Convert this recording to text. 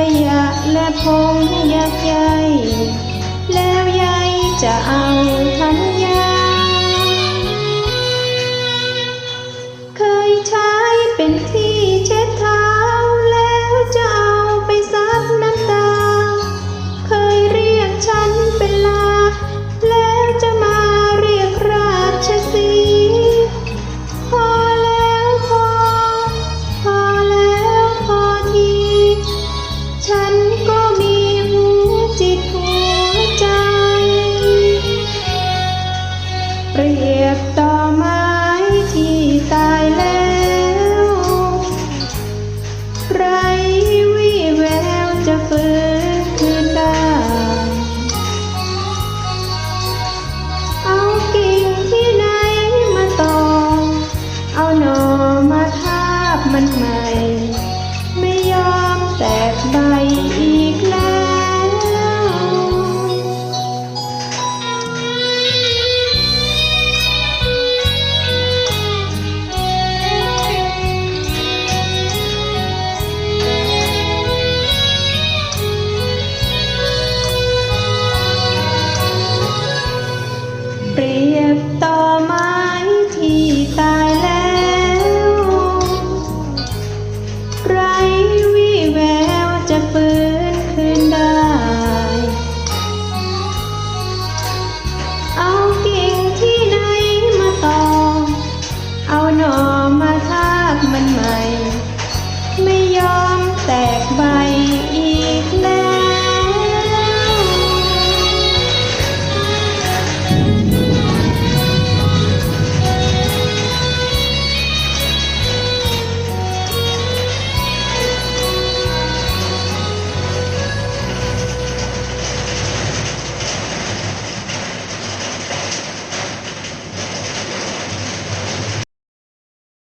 ขยะและพงยักใหญ่แล้วยายจะเอา เรียบต่อไม้ที่ตายแล้วไรวี่แววจะฟื้นคืนได้ เอากิ่งที่ไหนมาตองเอาหน่อมาทาบมันใหม่ ไม่ยอมแตกใบ